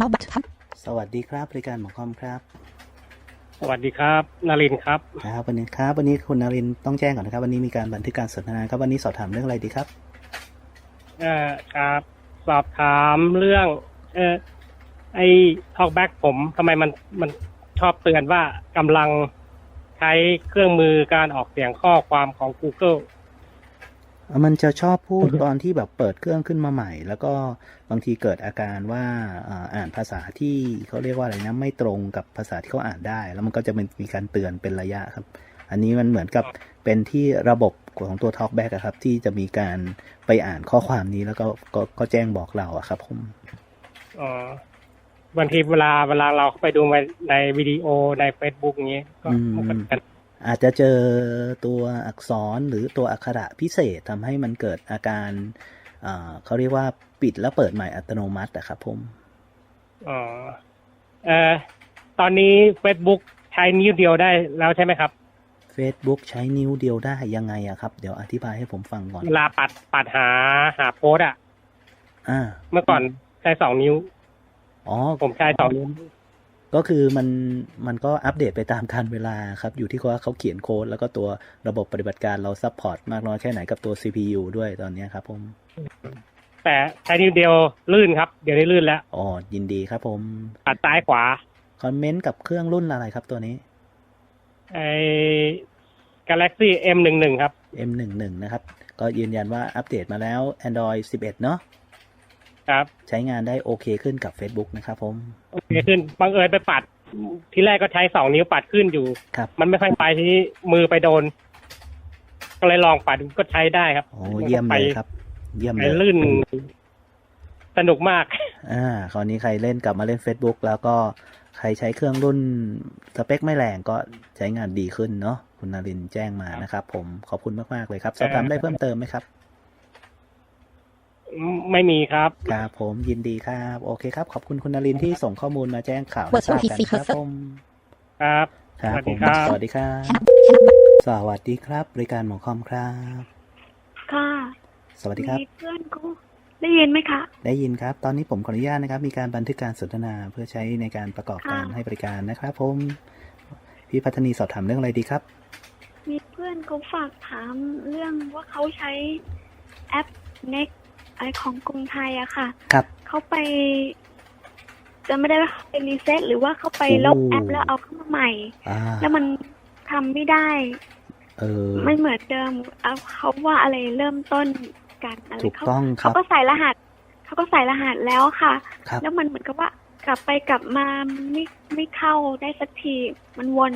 เมาบัตทับสวัสดีครับบริการหมอคอมครับ สวัสดีครับนารินทร์ครับ ครับวันนี้ครับวันนี้คุณนรินทร์ต้องแจ้งก่อนนะครับ วันนี้มีการบันทึกการสนทนาครับวันนี้สอบถามเรื่องอะไรดีครับเอ่อครับ สอบถามเรื่อง เออไอ้ทอกแบ็กผมทำไมมันมันชอบเตือนว่ากำลังใช้เครื่องมือการออกเสียงข้อความของ Google มันจะชอบพูดตอนที่แบบเปิดเครื่องขึ้นมาใหม่ แล้วก็บางทีเกิดอาการว่าอ่าอ่านภาษาที่เขาเรียกว่าอะไรนะไม่ตรงกับภาษาที่เขาอ่านได้ แล้วมันก็จะมีการเตือนเป็นระยะครับ อันนี้มันเหมือนกับเป็นที่ระบบของตัว Talkback อะครับ ที่จะมีการไปอ่านข้อความนี้แล้วก็ก็ก็แจ้งบอกเราอะครับผมอ๋อบางทีเวลาเวลาเราเข้าไปดูในในวิดีโอใน Facebook อย่างนี้ก็อืมมันก็จะ อาจจะเจอตัวอักษรหรือตัวอักขระพิเศษทำให้มันเกิดอาการอ่าเขาเรียกว่าปิดแล้วเปิดใหม่อัตโนมัติอะครับผมอ๋อเอ่อตอนนี้ Facebook ใช้นิ้วเดียวได้แล้วใช่ไหมครับ Facebook ใช้นิ้วเดียวได้ยังไงอะครับ เดี๋ยวอธิบายให้ผมฟังก่อนเวลาปัดปัดหาหาโพสต์อะอ่า เมื่อก่อนใช้สองนิ้ว อ๋อ ผมใช้สองนิ้ว ก็คือมันมันก็อัปเดตไปตามการเวลาครับ อยู่ที่ว่าเขาเขียนโค้ดแล้วก็ตัวระบบปฏิบัติการเราซัพพอร์ตมากน้อยแค่ไหนกับตัว CPU ด้วยตอนเนี้ยครับผม แต่ใช้นิ้วเดียวลื่นครับ เดี๋ยวนี้ลื่นแล้วอ๋อยินดีครับผมปัดซ้ายขวา คอมเมนต์กับเครื่องรุ่นอะไรครับตัวนี้ไอ้ Galaxy M11 ครับ M11 นะครับ ก็ยืนยันว่าอัปเดตมาแล้ว Android 11 เนาะ ครับ ใช้งานได้โอเคขึ้นกับ Facebook นะครับผม โอเคขึ้นบังเอิญไปปัดที่แรกก็ใช้สองนิ้วปัดขึ้นอยู่ ครับ มันไม่ค่อยไปทีนี้มือไปโดน ก็เลยลองปัดก็ใช้ได้ครับโอ้เยี่ยมเลยครับ เยี่ยมไปเลยลื่น สนุกมาก อ่า คราวนี้ใครเล่นกลับมาเล่น Facebook แล้วก็ใครใช้เครื่องรุ่นสเปคไม่แรงก็ใช้งานดีขึ้นเนาะคุณนารินทร์แจ้งมานะครับ ผมขอบคุณมาก ๆ เลยครับ สอบถามได้เพิ่มเติมไหมครับ ไม่มีครับ ครับผมยินดีครับ โอเคครับ ขอบคุณคุณนารินทร์ที่ส่งข้อมูลมาแจ้งข่าวให้ทราบกันครับผมครับ ครับผมสสวัวัสสดีดีคครัรับบสวัสดีครับ บริการหมอคอมครับ ค่ะ สวัสดีครับมีเพื่อนกูได้ยินไหมคะ ได้ยินครับ ตอนนี้ผมขออนุญาตนะครับ มีการบันทึกการสนทนาเพื่อใช้ในการประกอบการค่ะให้บริการนะครับ ผม พี่พัฒนีสอบถามเรื่องอะไรดีครับ มีเพื่อนเขาฝากถามเรื่องว่าเขาใช้แอป Next ไอของกรุงไทยอะค่ะ ครับ เขาไป จะไม่ได้ว่าเขาไปรีเซ็ตหรือว่าเขาไปลบโอ้แอปแล้วเอาเข้ามาใหม่ อ่าแล้วมันทำไม่ได้ เออ ไม่เหมือนเดิมเอาเขาว่าอะไรเริ่มต้นกันอะไรถูกเขาต้องคเขารับ ก็ใส่รหัส เขาก็ใส่รหัสแล้วค่ะ ครับ แล้วมันเหมือนกับว่า กลับไปกลับมาไม่ไม่เข้าได้สักที มันวน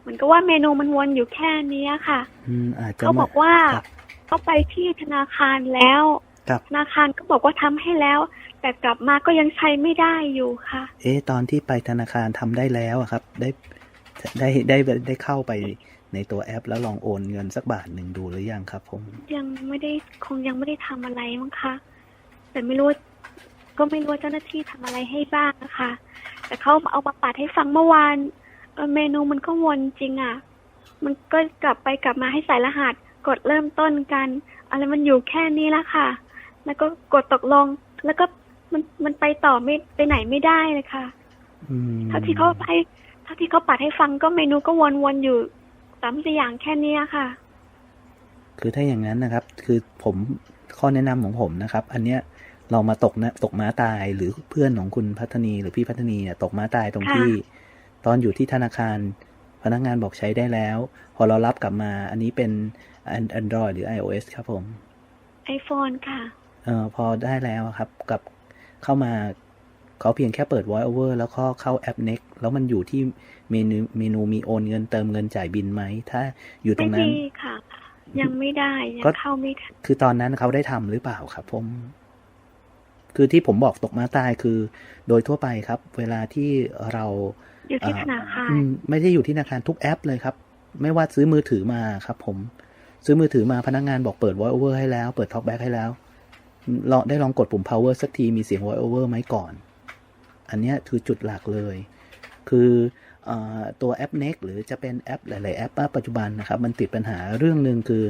เหมือนกับว่าเมนูมันวนอยู่แค่เนี้ยค่ะ อืมอาจจะเขาบอกว่าครับ เขาไปที่ธนาคารแล้วครับ ธนาคารก็บอกว่าทำให้แล้ว แต่กลับมาก็ยังใช้ไม่ได้อยู่ค่ะ เอ๊ะตอนที่ไปธนาคารทำได้แล้วอะครับ ได้ได้ได้ได้เข้าไปในตัวแอป แล้วลองโอนเงินสักบาทหนึ่งดูหรือยังครับผม ยังไม่ได้คงยังไม่ได้ทำอะไรมั้งคะแต่ไม่รู้ว่าก็ไม่รู้ว่าเจ้าหน้าที่ทำอะไรให้บ้างนะคะ แต่เขาเอามาปัดให้ฟังเมื่อวานเออเมนูมันก็วนจริงอะ่ะ มันก็กลับไปกลับมาให้ใส่รหัสกดเริ่มต้นกัน อะไรมันอยู่แค่นี้ละค่ะ แล้วก็กดตกลง แล้วก็มันมันไปต่อไม่ไปไหนไม่ได้เลยค่ะอืมเท่าที่เขาให้เท่าที่เขาปัดให้ฟังก็เมนูก็วนๆอยู่สามสี่อย่างแค่เนี้ยค่ะ คือถ้าอย่างนั้นนะครับ คือผมข้อแนะนำของผมนะครับ อันเนี้ยเรามาตกนะตกม้าตายหรือเพื่อนของคุณพัฒนีหรือพี่พัฒนีเนี่ยตกม้าตายตรงค่ะที่ ตอนอยู่ที่ธนาคารพนักงานบอกใช้ได้แล้ว พอเรารับกลับมา อันนี้เป็น Android หรือ iOS ครับผมไอโฟนค่ะเอ่อพอได้แล้วอะครับกับเข้ามาเขาเพียงแค่เปิด voice over แล้วก็เข้าแอป Next แล้วมันอยู่ที่เมนูเมนูมีโอนเงินเติมเงินจ่ายบินไหม ถ้าอยู่ตรไม่งนั้นมีค่ะ ยังไม่ได้ยังก็เข้าไม่ทันคือตอนนั้นเขาได้ทำหรือเปล่าครับผม คือที่ผมบอกตกมาตายคือ โดยทั่วไปครับ เวลาที่เราอยู่ที่เอ่อธนาคารอืมไม่ได้อยู่ที่ธนาคารทุกแอปเลยครับ ไม่ว่าซื้อมือถือมาครับ ผม ซื้อมือถือมาพนักงานบอกเปิด voice over ให้แล้ว เปิด talkback ให้แล้ว ลองได้ลองกดปุ่ม power สักทีมีเสียง voice over ไหมก่อน อันเนี้ยคือจุดหลักเลย คือเออตัวแอป Next หรือจะเป็นแอปหลาย ๆ แอปปัจจุบันนะครับ มันติดปัญหาเรื่องหนึ่งคือ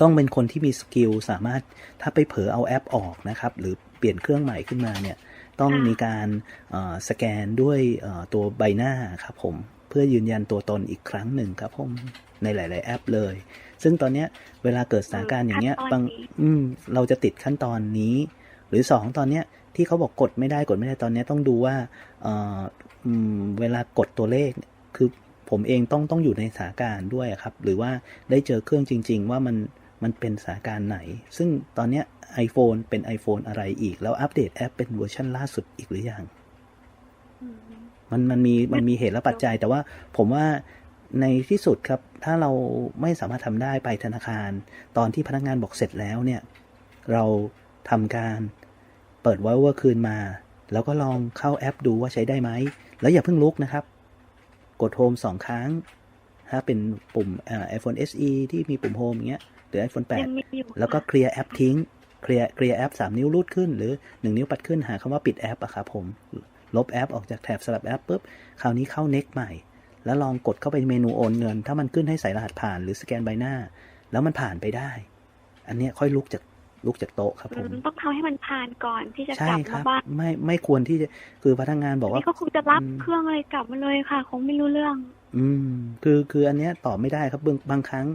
ต้องเป็นคนที่มีสกิลสามารถถ้าไปเผลอเอาแอปออกนะครับ หรือเปลี่ยนเครื่องใหม่ขึ้นมาเนี่ย ต้องค่ะมีการเอ่อสแกนด้วยเอ่อตัวใบหน้าครับผม เพื่อยืนยันตัวตนอีกครั้งหนึ่งครับผมในหลาย ๆ แอปเลย ซึ่งตอนเนี้ยเวลาเกิดสถานการณ์อย่างเงี้ยขั้นตบางนี้อืมเราจะติดขั้นตอนนี้ หรือสองตอนเนี้ยที่เขาบอกกดไม่ได้กดไม่ได้ตอนเนี้ยต้องดูว่าเอ่ออืมเวลากดตัวเลขเนี่ยคือผมเองต้องต้องอยู่ในสถานการณ์ด้วยอะครับ หรือว่าได้เจอเครื่องจริง ๆ ว่ามันมันเป็นสถานการณ์ไหน ซึ่งตอนเนี้ย iPhone เป็น iPhone อะไรอีก แล้วอัปเดตแอปเป็นเวอร์ชันล่าสุดอีกหรือยังอื มมันมันมีมันมีเหตุและปัจจัย แต่ว่าผมว่าในที่สุดครับ ถ้าเราไม่สามารถทำได้ไปธนาคาร ตอนที่พนักงานบอกเสร็จแล้วเนี่ย เราทำการเปิดไวเวอร์คืนมา แล้วก็ลองเข้าแอปดูว่าใช้ได้ไหม แล้วอย่าเพิ่งลุกนะครับ กดโฮมสองครั้ง ถ้าเป็นปุ่มเอ่อ iPhone SE ที่มีปุ่มโฮมอย่างเงี้ยหรือ iPhone ยัง8มีอยู่แล้วก็ค่ะเคลียร์แอปทิ้ง เคลียร์เคลียร์แอปสามนิ้วรูดขึ้น หรือหนึ่งนิ้วปัดขึ้นหาคำว่าปิดแอปอะครับผม ลบแอปออกจากแถบสลับแอปปุ๊บคราวนี้เข้า next ใหม่ แล้วลองกดเข้าไปเมนูโอนเงิน ถ้ามันขึ้นให้ใส่รหัสผ่านหรือสแกนใบหน้า แล้วมันผ่านไปได้ อันเนี้ยค่อยลุกจากลุกจากโต๊ะครับผมอืมต้องทำให้มันผ่านก่อนที่จะใช่กลับครัมาบบ้านไม่ไม่ควรที่จะคือพนักงานบอกอันว่านี้ก็คงจะรับอืมเครื่องอะไรกลับมาเลยค่ะ คงไม่รู้เรื่อง อืม คือคืออันเนี้ยตอบไม่ได้ครับบางบางครั้ง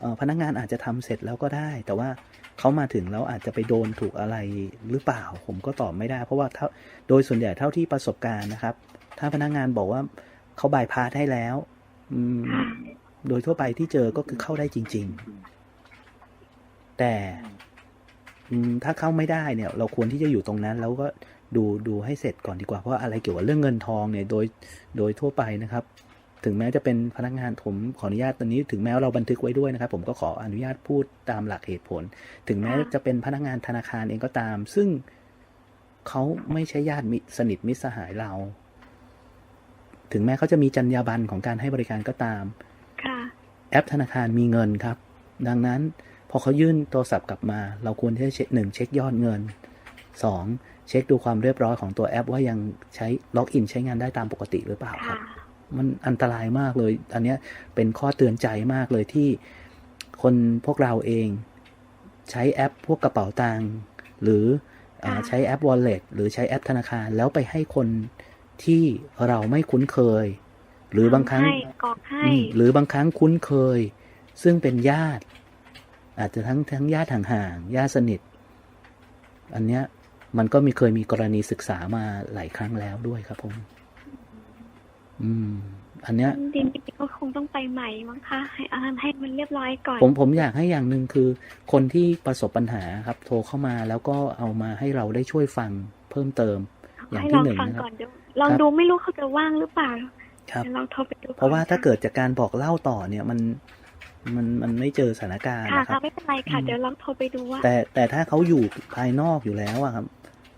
เอ่อพนักงานอาจจะทำเสร็จแล้วก็ได้ แต่ว่า เขามาถึงแล้วอาจจะไปโดนถูกอะไรหรือเปล่า ผมก็ตอบไม่ได้ เพราะว่าโดยส่วนใหญ่เท่าที่ประสบการณ์นะครับ ถ้าพนักงานบอกว่าเขาบายพาสให้แล้วโดยทั่วไปที่เจอก็คือเข้าได้จริง ๆ แต่ถ้าเข้าไม่ได้เนี่ย เราควรที่จะอยู่ตรงนั้น แล้วก็ดูดูให้เสร็จก่อนดีกว่าเพราะอะไรเกี่ยวกับเรื่องเงินทองเนี่ย โดยโดยทั่วไปนะครับ ถึงแม้จะเป็นพนักงานผมขออนุญาตตอนนี้ ถึงแม้ว่าเราบันทึกไว้ด้วยนะครับ ผมก็ขออนุญาตพูดตามหลักเหตุผล ถึงแม้ค่ะจะเป็นพนักงานธนาคารเองก็ตาม ซึ่งเขาไม่ใช่ญาติมิตรสนิทมิตรสหายเรา ถึงแม้เขาจะมีจรรยาบรรณของการให้บริการก็ตามค่ะแอปธนาคารมีเงินครับ ดังนั้นพอเขายื่นโทรศัพท์กลับมา เราควรที่จะเช็คหนึ่งเช็คยอดเงินสองเช็คดูความเรียบร้อยของตัวแอปว่ายังใช้ล็อกอินใช้งานได้ตามปกติหรือเปล่าครัค่ะบ มันอันตรายมากเลย อันเนี้ยเป็นข้อเตือนใจมากเลยที่คนพวกเราเองใช้แอปพวกกระเป๋าตังค์หรืออาค่ะใช้แอป Wallet หรือใช้แอปธนาคาร แล้วไปให้คนที่เราไม่คุ้นเคย หรือบางครั้งให้กรอกให้อืมหรือบางครั้งคุ้นเคย ซึ่งเป็นญาติ อาจจะทั้งทั้งญาติห่างๆญาติสนิท อันเนี้ยมันก็มีเคยมีกรณีศึกษามาหลายครั้งแล้วด้วยครับผม อืม อันเนี้ยจริงๆก็คงต้องไปใหม่มั้งคะให้อาให้มันเรียบร้อยก่อน ผมผมอยากให้อย่างหนึ่งคือ คนที่ประสบปัญหาครับ โทรเข้ามาแล้วก็เอามาให้เราได้ช่วยฟังเพิ่มเติม อย่างให้ที่ลองหนึ่งฟังนะครับก่อนเดี๋ยวลองครับดูไม่รู้เขาจะว่างหรือเปล่าครับเดี๋ยวลองโทรไปดูก่อนเพราะว่าถ้าค่เกิดจากการบอกเล่าต่อเนี่ยมันมันมันไม่เจอสถานการณ์ค่ะนะครัค่ะบไม่เป็นไรค่ะอืมเดี๋ยวลองโทรไปดูว่า แต่แต่ถ้าเขาอยู่ภายนอกอยู่แล้วอะครับ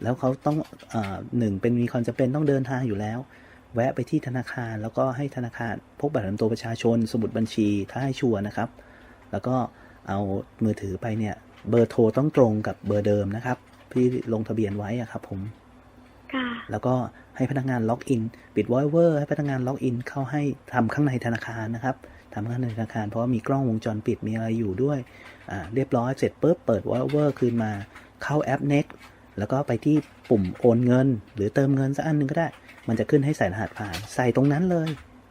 แล้วเขาต้องอาหนึ่งเป็นมีความจำเป็นต้องเดินทางอยู่แล้ว แวะไปที่ธนาคาร แล้วก็ให้ธนาคารพกบัตรประจำตัวประชาชน สมุดบัญชีถ้าให้ชัวร์นะครับ แล้วก็เอามือถือไปเนี่ยเบอร์โทรต้องตรงกับเบอร์เดิมนะครับที่ลงทะเบียนไว้อะครับผมค่ะแล้วก็ให้พนักงานล็อกอินปิดไวเวอร์ให้พนักงานล็อกอินเข้าให้ทำข้างในธนาคารนะครับทำข้างในธนาคารเพราะว่ามีกล้องวงจรปิดมีอะไรอยู่ด้วยอ่าเรียบร้อยเสร็จปุ๊บเปิดไวเวอร์คืนมาเข้าแอป Next แล้วก็ไปที่ปุ่มโอนเงิน หรือเติมเงินสักอันหนึ่งก็ได้ มันจะขึ้นให้ใส่รหัสผ่าน ใส่ตรงนั้นเลย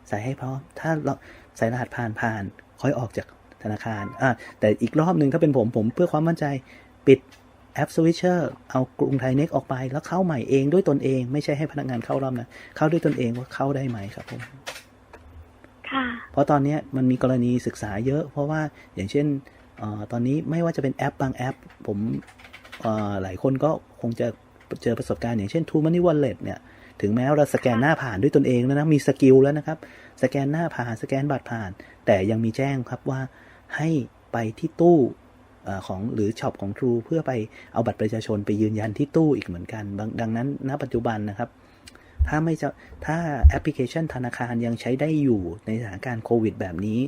ใส่ให้พร้อม ถ้าเราใส่รหัสผ่านผ่าน ค่อยออกจากธนาคารอ่าแต่อีกรอบหนึ่งถ้าเป็นผมผมเพื่อความมั่นใจปิดแอป Switcher เอากรุงไทยเน็กออกไป แล้วเข้าใหม่เองด้วยตนเองไม่ใช่ให้พนักงานเข้ารอบนะ เข้าด้วยตนเองว่าเข้าได้ไหมครับผมค่ะเพราะตอนเนี้ยมันมีกรณีศึกษาเยอะ เพราะว่าอย่างเช่นเออตอนนี้ไม่ว่าจะเป็นแอปบางแอป ผมเอ่อหลายคนก็คงจะเจอประสบการณ์อย่างเช่น True Money Wallet เนี่ย ถึงแม้เราสแกนหน้าผ่านด้วยตนเองแล้วนะมีสกิลแล้วนะครับ สแกนหน้าผ่านสแกนบัตรผ่าน แต่ยังมีแจ้งครับว่าให้ไปที่ตู้ของหรือช็อปของ True เพื่อไปเอาบัตรประชาชนไปยืนยันที่ตู้อีกเหมือนกันดังนั้นณปัจจุบันนะครับ ถ้าไม่จะถ้าแอปพลิเคชันธนาคารยังใช้ได้อยู่ในสถานการณ์โควิดแบบนี้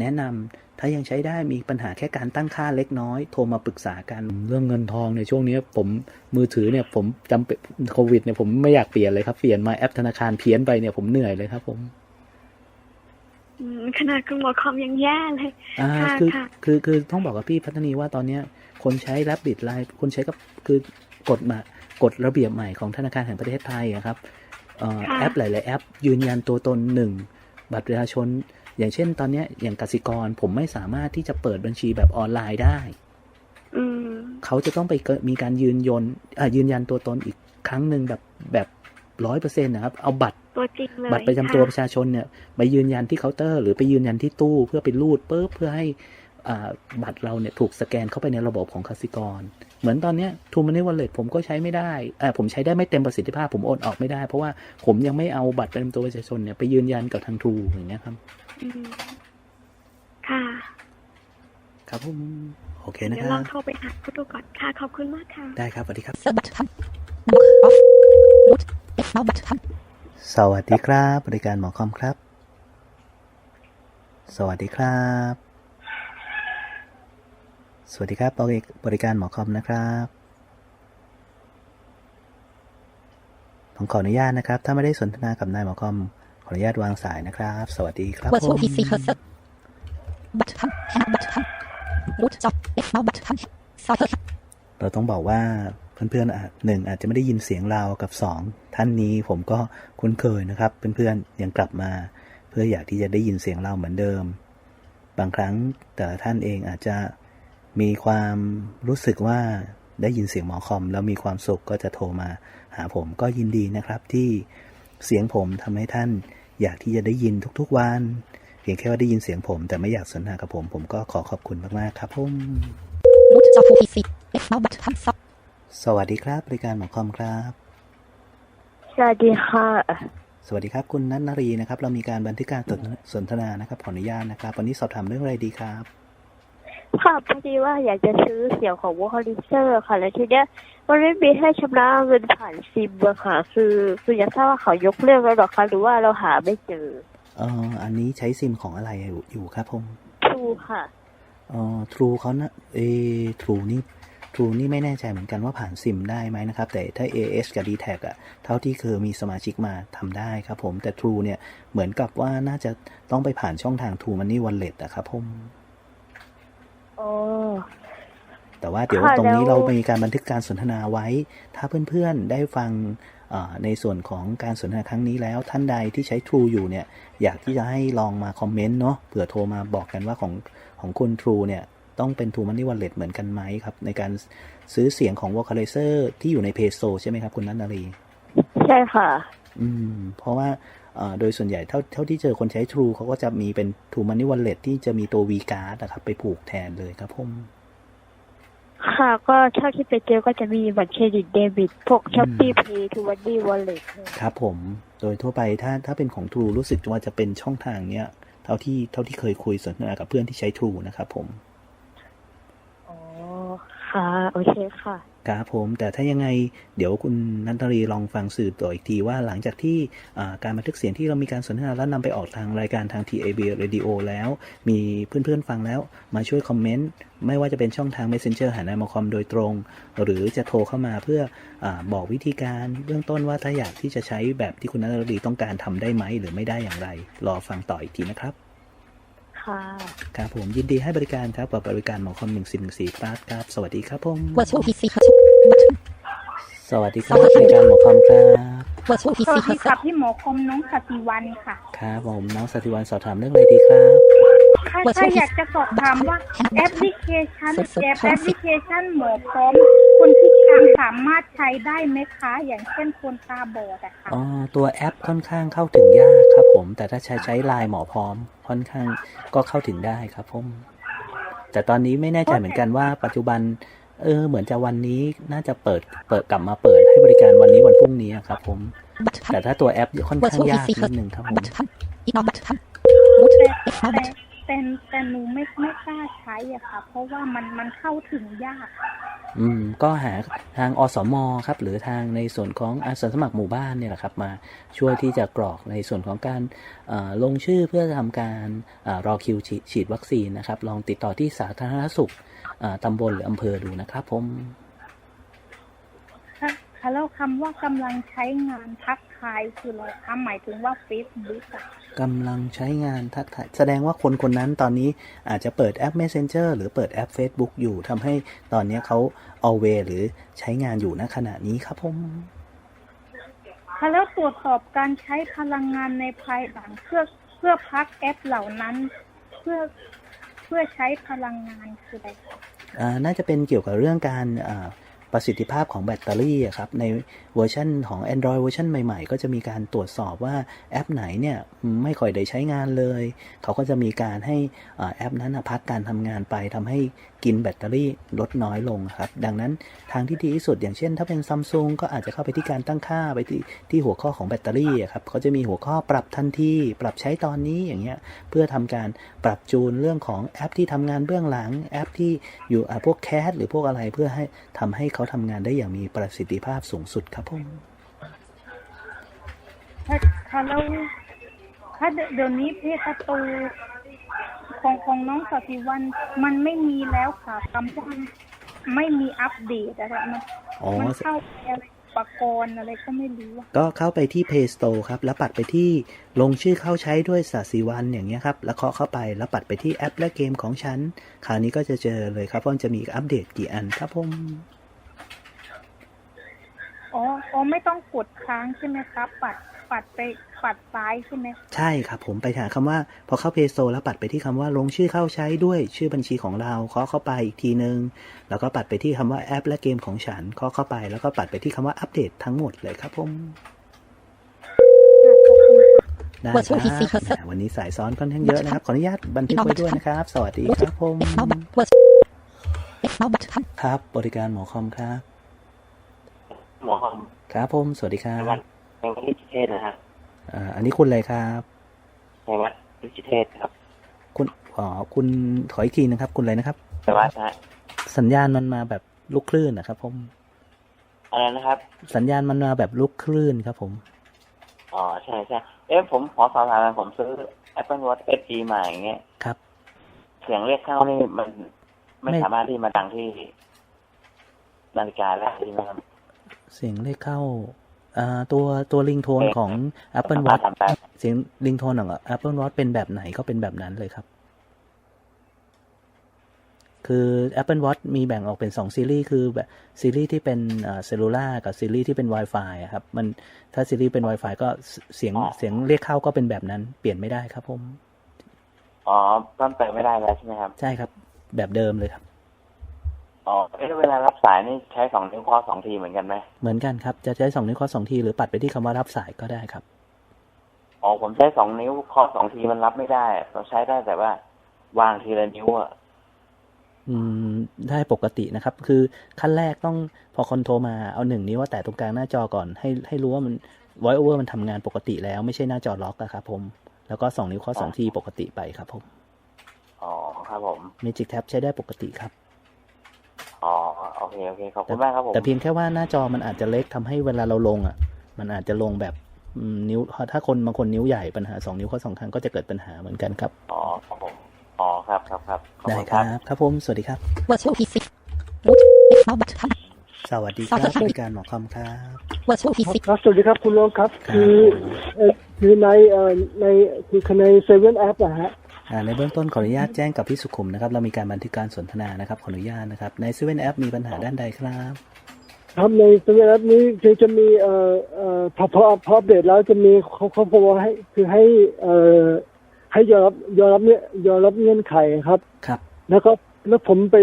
แนะนำถ้ายังใช้ได้มีปัญหาแค่การตั้งค่าเล็กน้อย โทรมาปรึกษากันเรื่องเงินทองในช่วงนี้ผมมือถือเนี่ยผมจำเป็นโควิดเนี่ยผมไม่อยากเปลี่ยนเลยครับ เปลี่ยนมาแอปธนาคารเพี้ยนไปเนี่ยผมเหนื่อยเลยครับผมอืมขนาดคุณหมอคอมยังแย่เลยอ่าค่ะคือค่ะคือคือต้องบอกกับพี่พัฒนีว่าตอนเนี้ย คนใช้ Rabbit Line คนใช้กับคือกดมากฎระเบียบใหม่ของธนาคารแห่งประเทศไทยอะครับเอ่อค่ะ แอปหลาย ๆ แอป ยืนยันตัวตนหนึ่งบัตรประชาชน อย่างเช่น ตอนเนี้ยอย่างกสิกรผมไม่สามารถที่จะเปิดบัญชีแบบออนไลน์ได้อืมเขาจะต้องไปเกิดมีการยืนยนอ่ายืนยันตัวตนอีกครั้งหนึ่งแบบแบบร้อยเปอร์เซ็นต์นะครับ เอาบัตรตัวจริงเลยบัตรประจำตัวค่ประชาชนเนี่ยไปยืนยันที่เคาน์เตอร์ หรือไปยืนยันที่ตู้เพื่อไปรูดปุ๊บเพื่อให้อ่าบัตรเราเนี่ยถูกสแกนเข้าไปในระบบของกสิกร เหมือนตอนเนี้ยทูมันนี่วอลเล็ตผมก็ใช้ไม่ได้อ่าผมใช้ได้ไม่เต็มประสิทธิภาพ ผมโอนออกไม่ได้ เพราะว่าผมยังไม่เอาบัตรประจำตัวประชาชนเนี่ยไปยืนยันกับทางทูอย่างเงี้ยครับอืมค่ะ ครับผมโอเคนะเดี๋ยควรัลอบงโทรไปหาผู้ดูก่อนค่ะขอบคุณมากค่ะ ได้ครับสวัสดีครับ Sub button. Number off. Root. F now button. สวัสดีครับ บริการหมอคอมครับ สวัสดีครับ สวัสดีครับบริบริการหมอคอมนะครับผมขออนุญาตนะครับ ถ้าไม่ได้สนทนากับนายหมอคอม ขออนุญาตวางสายนะครับ สวัสดีครับ What's ผ what ม he see her sub. Button. Hand button. Root stop. F now button. Start her. เราต้องบอกว่าเพื่อนๆอาจหนึ่งอาจจะไม่ได้ยินเสียงเรากับสองท่านนี้ผมก็คุ้นเคยนะครับ เพื่อนๆยังกลับมา เพื่ออยากที่จะได้ยินเสียงเราเหมือนเดิม บางครั้งแต่ละท่านเองอาจจะ มีความรู้สึกว่าได้ยินเสียงหมอคอม แล้วมีความสุขก็จะโทรมาหาผมก็ยินดีนะครับที่เสียงผมทำให้ท่านอยากที่จะได้ยินทุกๆวันเพียงแค่ว่าได้ยินเสียงผม แต่ไม่อยากสนทนากับผม ผมก็ขอขอบคุณมากๆครับผม Root stop what he see. F now button. Stop. สวัสดีครับ บริการหมอคอมครับ สวัสดีค่ะ สวัสดีครับ คุณนัทนารีนะครับ เรามีการบันทึกการสนทนานะครับขออนุญาตนะครับ วันนี้สอบถามเรื่องอะไรดีครับ ค่ะพอดีว่าอยากจะซื้อเสียงของวอลลิเซอร์ค่ะ แล้วทีเนี้ยมันไม่มีให้ชำระเงินผ่านซิมอะค่ะ คือคืออยากทราบว่าเขายกเลิกแล้วเหรอคะหรือว่าเราหาไม่เจอเอ่ออันนี้ใช้ซิมของอะไรอยู่อยู่ครับผมทูค่ะเอ่อทรูเขานะเอทรูนี่ทรูนี่ไม่แน่ใจเหมือนกันว่าผ่านซิมได้ไหมนะครับ แต่ถ้า AS กับ d t แทอะเท่าที่เคยมีสมาชิกมาทำได้ครับผมแต่ True เนี่ยเหมือนกับว่าน่าจะต้องไปผ่านช่องทาง True Money Wallet อะครับผม อ๋อแต่ว่าเดี๋ยวค่ะตรงนี้แล้ว เรามีการบันทึกการสนทนาไว้ ถ้าเพื่อนๆได้ฟังเอ่อในส่วนของการสนทนาครั้งนี้แล้วท่านใดที่ใช้ True อยู่เนี่ย อยากที่จะให้ลองมาคอมเมนต์เนาะเผื่อโทรมาบอกกันว่าของของคุณ True เนี่ย ต้องเป็น True Money Wallet เหมือนกันไหมครับ ในการซื้อเสียงของ Vocalizer ที่อยู่ใน p a y s o ใช่ไหมครับ คุณนัทนารี ใช่ค่ะ อืม เพราะว่าเอ่อ โดยส่วนใหญ่เท่าเท่าที่เจอคนใช้ True เขาก็จะมีเป็น True Money Wallet ที่จะมีตัว V Card นะครับไปผูกแทนเลยครับผมค่ะ ก็เท่าที่ไปเจอก็จะมีบัตรเครดิตเดบิตพวกช้อปปี้เพย์ทูวันดี้วอลเล็ตครับผมโดยทั่วไปถ้าถ้าเป็นของ True รู้สึกว่าจะเป็นช่องทางเนี้ย เท่าที่เท่าที่เคยคุยสนทนากับเพื่อนที่ใช้ True นะครับผมอ๋อ ค่ะ โอเคค่ะครับผม แต่ถ้ายังไงเดี๋ยวคุณนันทรีลองฟังสืบต่ออีกทีว่าหลังจากที่การบันทึกเสียงที่เรามีการสนทนาแล้วนำไปออกทางรายการทาง TAB Radio แล้ว มีเพื่อนๆฟังแล้วมาช่วยคอมเมนต์ ไม่ว่าจะเป็นช่องทาง Messenger หานายมคอมโดยตรง หรือจะโทรเข้ามาเพื่ออบอกวิธีการเบื้องต้นว่าถ้าอยากที่จะใช้แบบที่คุณนันทรีต้องการทำได้ไหมหรือไม่ได้อย่างไร รอฟังต่ออีกทีนะครับ ค่ะครับผมยินดีให้บริการครับกับบริการหมอคอม1414ครับครับ สวัสดีครับผม What's what he see her sub. Button. สวัสดีครับบริการหมอคอมครับ What's what he สวั see สดี her ค่ะ sub. พี่หมอคมน้องสติวันค่ะครับผมน้องสติวันสอบถามเรื่องอะไรดีครับค่ะ What's ถ้า what อยากจะสอบถามว่า Hand แอปพ button. ลิเคชันสุดๆแอปค่ะแอปพลิเคชันหมอพร้อมคนพิการ สามารถใช้ได้ไหมคะ อย่างเช่นคนตาบอดอะค่ะอ๋อตัวแอปค่อนข้างเข้าถึงยากครับผม แต่ถ้าใช้ใช้ไลน์หมอพร้อม ค่อนข้างก็เข้าถึงได้ครับผม แต่ตอนนี้ไม่แน่ใจเหมือนกันว่า ปัจจุบัน เออ เหมือนจะวันนี้น่าจะเปิดเปิดกลับมาเปิดให้บริการวันนี้วันพรุ่งนี้อะครับผม แต่ Button. ถ้าตัวแอปค่อนข้าง What's what he ยาก see นิ her ดนึงครับผม แต่แต่หนูไม่ไม่กล้าใช้อะค่ะ เพราะว่ามันมันเข้าถึงยาก อืม ก็หาทางอสมครับ หรือทางในส่วนของอาสาสมัครหมู่บ้านเนี่ยแหละครับ มาช่วยที่จะกรอกในส่วนของการลงชื่อเพื่อทำการอรอคิวฉีดฉีดวัคซีนนะครับ ลองติดต่อที่สาธารณสุขตำบลหรืออำเภอดูนะครับผม คะแล้วคำว่ากำลังใช้งานทักทายคืออะไรคะหมายถึงว่า Facebook อะกำลังใช้งานทักทายแสดงว่าคนคนนั้นตอนนี้อาจจะเปิดแอป Messenger หรือเปิดแอป Facebook อยู่ทำให้ตอนนี้เขา always หรือใช้งานอยู่ณขณะนี้ครับผมค่ะแล้วตรวจสอบการใช้พลังงานในภายหลังเพื่อเพื่อพักแอปเหล่านั้น เพื่อเพื่อใช้พลังงานคืออะไรคะอ่าน่าจะเป็นเกี่ยวกับเรื่องการอ่า ประสิทธิภาพของแบตเตอรี่ครับในเวอร์ชันของ Android เวอร์ชันใหม่ๆ ก็จะมีการตรวจสอบว่าแอปไหนเนี่ยไม่ค่อยได้ใช้งานเลย เขาก็จะมีการให้แอปนั้นพักการทำงานไปทำให้กินแบตเตอรี่ลดน้อยลงครับ ดังนั้นทางที่ดีที่สุดอย่างเช่น ถ้าเป็นซัมซุงก็อาจจะเข้าไปที่การตั้งค่าไปที่ที่หัวข้อของแบตเตอรี่ครับเขาจะมีหัวข้อปรับทันทีปรับใช้ตอนนี้อย่างเงี้ยเพื่อทำการปรับจูนเรื่องของแอปที่ทำงานเบื้องหลังแอปที่อยู่พวกแคสหรือพวกอะไรเพื่อให้ทำให้เขาทำงานได้อย่างมีประสิทธิภาพสูงสุดครับผมค่ะค่ะแล้วค่ะเดี๋ยวเดี๋ยวนี้เพจประตูของของน้องสติวันมันไม่มีแล้วค่ะคำว่าไม่มีอัปเดตอะไรมันอ๋อมันเข้าไปอะไรอุปกรณ์อะไรก็ไม่รู้อะก็เข้าไปที่ Play Store ครับ แล้วปัดไปที่ลงชื่อเข้าใช้ด้วยสาสีวันอย่างเงี้ยครับ แล้วเคาะเข้าไปแล้วปัดไปที่แอปและเกมของฉัน คราวนี้ก็จะเจอเลยครับว่าจะมีอัปเดตกี่อันครับผม อ๋ออ๋อไม่ต้องกดค้างใช่ไหมครับ ปัดปัดไปปัดซ้ายใช่ไหมใช่ครับผมไปหาคำว่า พอเข้า Play Store แล้วปัดไปที่คำว่าลงชื่อเข้าใช้ด้วยชื่อบัญชีของเราเคาะเข้าไปอีกทีนึง แล้วก็ปัดไปที่คำว่าแอปและเกมของฉันเคาะเข้าไป แล้วก็ปัดไปที่คำว่าอัปเดตทั้งหมดเลยครับผมค่ะขอบคุณค่ะได้ครับแหมวันนี้สายซ้อนค่อนข้างเยอะนะครับ ขออนุญาตบันทึกไว้ด้วยนะครับ สวัสดีครับผม X เมาส์บัตเวิร์ส X เมาส์บัตทันครับบริการหมอคอมครับ หมอคอมครับผมสวัสดีครับในวัดในวัดนิติเทศนะฮะอ่าอันนี้คุณอะไรครับในวัดนิติเทศครับ คุณอ๋อคุณขออีกทีนะครับ คุณอะไรนะครับในวัดนะฮะสัญญาณมันมาแบบลูกคลื่นนะครับ ผมอะไรนะครับ สัญญาณมันมาแบบลูกคลื่นครับ ผมอ๋อใช่ใช่เอ๊ะผมขอสอบถามหน่อยผมซื้อ Apple Watch SE มาอย่างเงี้ยครับ เสียงเรียกเข้านี่มันไม่ไม่สามารถที่มาดังที่นาฬิกาได้ใช่ไหมครับ เสียงเลขเข้าอ่าตัวตัวลิงโทนของ Apple สามารถ Watch ทำได้เสียงลิงโทนของ Apple Watch เป็นแบบไหนก็เป็นแบบนั้นเลยครับ คือ Apple Watch มีแบ่งออกเป็น 2 ซีรีส์คือแบบซีรีส์ที่เป็นเซลลูล่ากับซีรีส์ที่เป็น Wi-Fi อะครับมันถ้าซีรีส์เป็น Wi-Fi ก็เสียงเสียงเรียกเข้าก็เป็นแบบนั้น เปลี่ยนไม่ได้ครับผมอ๋อเพิ่มเติมไม่ได้แล้วใช่ไหมครับ ใช่ครับ แบบเดิมเลยครับ อ๋อเอ๊ะเวลารับสายนี่ใช้สองนิ้วเคอสองทีเหมือนกันไหมเหมือนกันครับ จะใช้สองนิ้วเคาะสองทีหรือปัดไปที่คำว่ารับสายก็ได้ครับอ๋อผมใช้สองนิ้วเคอสองทีมันรับไม่ได้ เราใช้ได้แต่ว่า วางทีละนิ้วอะอืมได้ปกตินะครับ คือขั้นแรกต้องพอคนโทรมาเอาหนึ่งนิ้วว่าแตะตรงกลางหน้าจอก่อนให้ให้รู้ว่ามัน voice over มันทำงานปกติแล้วไม่ใช่หน้าจอล็อกอะครับผม แล้วก็สองนิ้วเคาะสองทีปกติไปครับผม อ๋อครับผม Magic Tab ใช้ได้ปกติครับอ๋อโอ เคโอเคขอบคุณมากครับผมแต่เพียงแค่ว่าหน้าจอมันอาจจะเล็กทำให้เวลาเราลงอะ มันอาจจะลงแบบอืมนิ้วถ้าคนบางคนนิ้วใหญ่ปัญหาสองนิ้วเคาะสองครั้งก็จะเกิดปัญหาเหมือนกันครับอ๋อครับผมอ๋อครับครับครับขอบได้คุณคครัรับบครับผมสวัสดีครับ Virtual PC Root X เมาส์บัตทันสวัสดีครับสวัสดีครับบริการหมอคอมครับ Virtual PC ครับสวัสดีครับคุณโลครับครับ คือเอ่อคือในเอ่อในคือในเซเว่นแอปนะฮะอ่า ในเบื้องต้นขออนุญาตแจ้งกับพี่สุขุมนะครับ เรามีการบันทึกการสนทนานะครับขออนุญาตนะครับ ใน7 App มีปัญหาด้านใดครับ ครับในเซเว่นแอปนี้คือจะมีเอ่อเอ่อพอพอพออัปเดตแล้วจะมีเขาเขาบอกว่าให้คือให้เอ่อให้ยอมรับยอมรับเนี่ยยอมรับเงื่อนไขครับ ครับ แล้วก็แล้วผมไป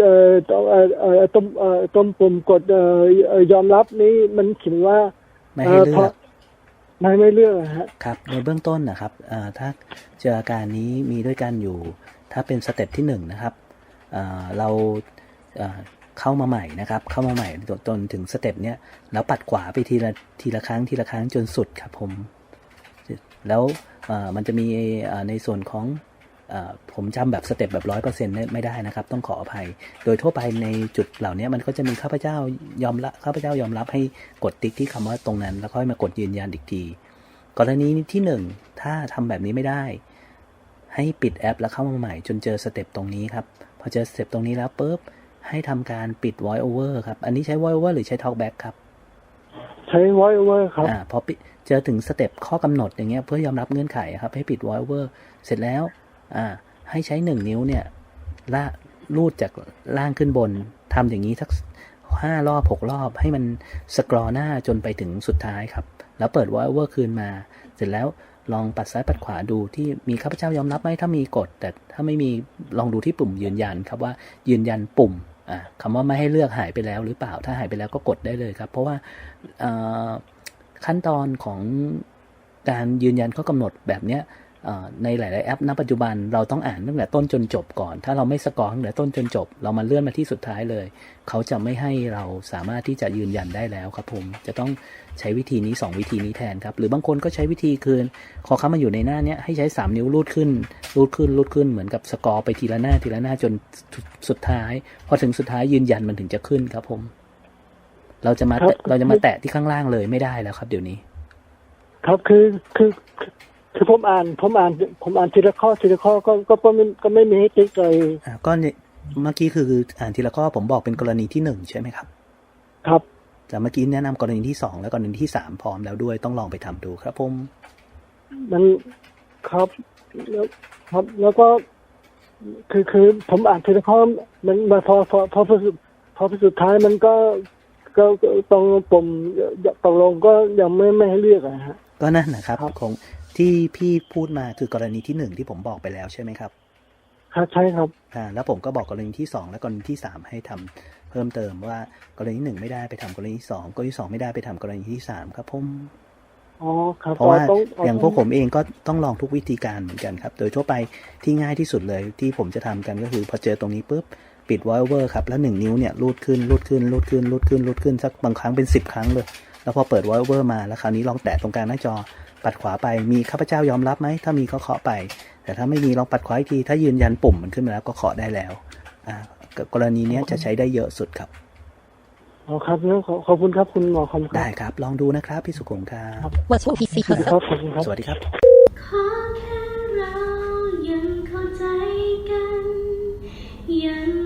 เอ่อต้องเอ่อเอ่อต้มเอ่อต้มปุ่มกดเอ่อเอ่อยอมรับนี้มันเขียนว่าไม่ให้เลืพอก ไม่ไม่เลือกนะฮะครับในเบื้องต้นนะครับถ้าเจออาการนี้มีด้วยกันอยู่ ถ้าเป็นสเต็ปที่หนึ่งนะครับเราเข้ามาใหม่นะครับ เข้ามาใหม่จนถึงสเต็ปเนี้ยแล้วปัดขวาไปทีละทีละครั้งทีละครั้งจนสุดครับผม แล้วมันจะมีในส่วนของ ผมจำแบบสเต็ปแบบร้อยเปอร์เซ็นต์ไม่ได้นะครับ ต้องขออภัย โดยทั่วไปในจุดเหล่านี้มันก็จะมีข้าพเจ้ายอมรับข้าพเจ้ายอมรับให้กดติ๊กที่คำว่าตรงนั้น แล้วค่อยมากดยืนยันอีกทีกรณีที่หนึ่งถ้าทำแบบนี้ไม่ได้ ให้ปิดแอปแล้วเข้ามาใหม่จนเจอสเต็ปตรงนี้ครับ พอเจอสเต็ปตรงนี้แล้วปุ๊บให้ทำการปิด voice over ครับ อันนี้ใช้ voice over หรือใช้ talkback ครับช้ voice over ครับอ่าพอปิดเจอถึงสเต็ปข้อกำหนดอย่างเงี้ยเพื่อยอมรับเงื่อนไขครับ ให้ปิด voice over เสร็จแล้วอ่า ให้ใช้หนึ่งนิ้วเนี่ยล่าลูดจากล่างขึ้นบนทำอย่างนี้สักห้ารอบหกรอบ ให้มันสกรอหน้าจนไปถึงสุดท้ายครับ แล้วเปิด voice over คืนมา เสร็จแล้วลองปัดซ้ายปัดขวาดูที่มีข้าพเจ้ายอมรับไหมถ้ามีกด แต่ถ้าไม่มีลองดูที่ปุ่มยืนยันครับว่ายืนยันปุ่มอ่าคำว่าไม่ให้เลือกหายไปแล้วหรือเปล่าถ้าหายไปแล้วก็กดได้เลยครับ เพราะว่าขั้นตอนของการยืนยันข้อกำหนดแบบเนี้ย ในหลาย ๆ แอป ณ ปัจจุบันเราต้องอ่านตั้งแต่ต้นจนจบก่อน ถ้าเราไม่สกอร์ตั้งแต่ต้นจนจบ เรามาเลื่อนมาที่สุดท้ายเลย เขาจะไม่ให้เราสามารถที่จะยืนยันได้แล้วครับผม จะต้องใช้วิธีนี้ 2 วิธีนี้แทนครับ หรือบางคนก็ใช้วิธีคืนพอเขามาอยู่ในหน้านี้ให้ใช้ 3 นิ้วลูดขึ้น ลูดขึ้น ลูดขึ้น เหมือนกับสกอร์ไปทีละหน้า ทีละหน้าจนสุดท้าย พอถึงสุดท้ายยืนยันมันถึงจะขึ้นครับผม เราจะมาเราจะมาแตะที่ข้างล่างเลยไม่ได้แล้วครับ เดี๋ยวนี้ ครับคือคือ คือคือผมอ่านผมอ่านผมอ่านทีละข้อทีละข้อก็ก็ก็ไม่ก็ไม่มีให้ติ๊กเลยอ่าก็เนี่ยเมื่อกี้คืออ่านทีละข้อผมบอกเป็นกรณีที่หนึ่งใช่ไหมครับ ครับแต่เมื่อกี้แนะนำกรณีที่สองและกรณีที่สามพร้อมแล้วด้วยต้องลองไปทำดูครับ ผม มันครับแล้วครับแล้วก็คือคือผมอ่านทีละข้อมันมันพอพอพอพอสุดพอสุดท้ายมันก็ก็ก็ตรงปุ่มตกลงก็ยังไม่ไม่ให้เลือกอะฮะก็นั่นนะครับครับของ ที่พี่พูดมาคือกรณีที่หนึ่งที่ผมบอกไปแล้วใช่ไหมครับครับใช่ครับอ่าแล้วผมก็บอกกรณีที่สองและกรณีที่สามให้ทำเพิ่มเติมว่ากรณีที่หนึ่งไม่ได้ไปทำกรณีที่สองกรณีที่สองไม่ได้ไปทำกรณีที่สามครับผมอ๋อครับเพราะว่าต้อย่างพวกผมเองก็ต้องลองทุกวิธีการเหมือนกันครับ โดยทั่วไปที่ง่ายที่สุดเลยที่ผมจะทำกันก็คือพอเจอตรงนี้ปุ๊บปิด voice over ครับแล้วหนึ่งนิ้วเนี่ยลูดขึ้นลูดขึ้นลูดขึ้นลูดขึ้นลูดขึ้นสักบางครั้งเป็นสิบครั้งเลย แล้วพอเปิด voice over มาแล้วคราวนี้ลองแตะตรงกลางหน้าจอ ปัดขวาไปมีข้าพเจ้ายอมรับไหมถ้ามีก็เคาะไป แต่ถ้าไม่มีลองปัดขวาอีกทีถ้ายืนยันปุ่มมันขึ้นมาแล้วก็เคาะได้แล้วอ่ากรณีเนี้ยจะใช้ได้เยอะสุดครับอ๋อครับแล้วขอขอบคุณครับคุณหมอคำครับได้ครับ ลองดูนะครับพี่สุขุมครับ Virtual PC สวัสดีครับขอบคุณครับ สวัสดีครับขอแค่เรายังเข้าใจกันยัง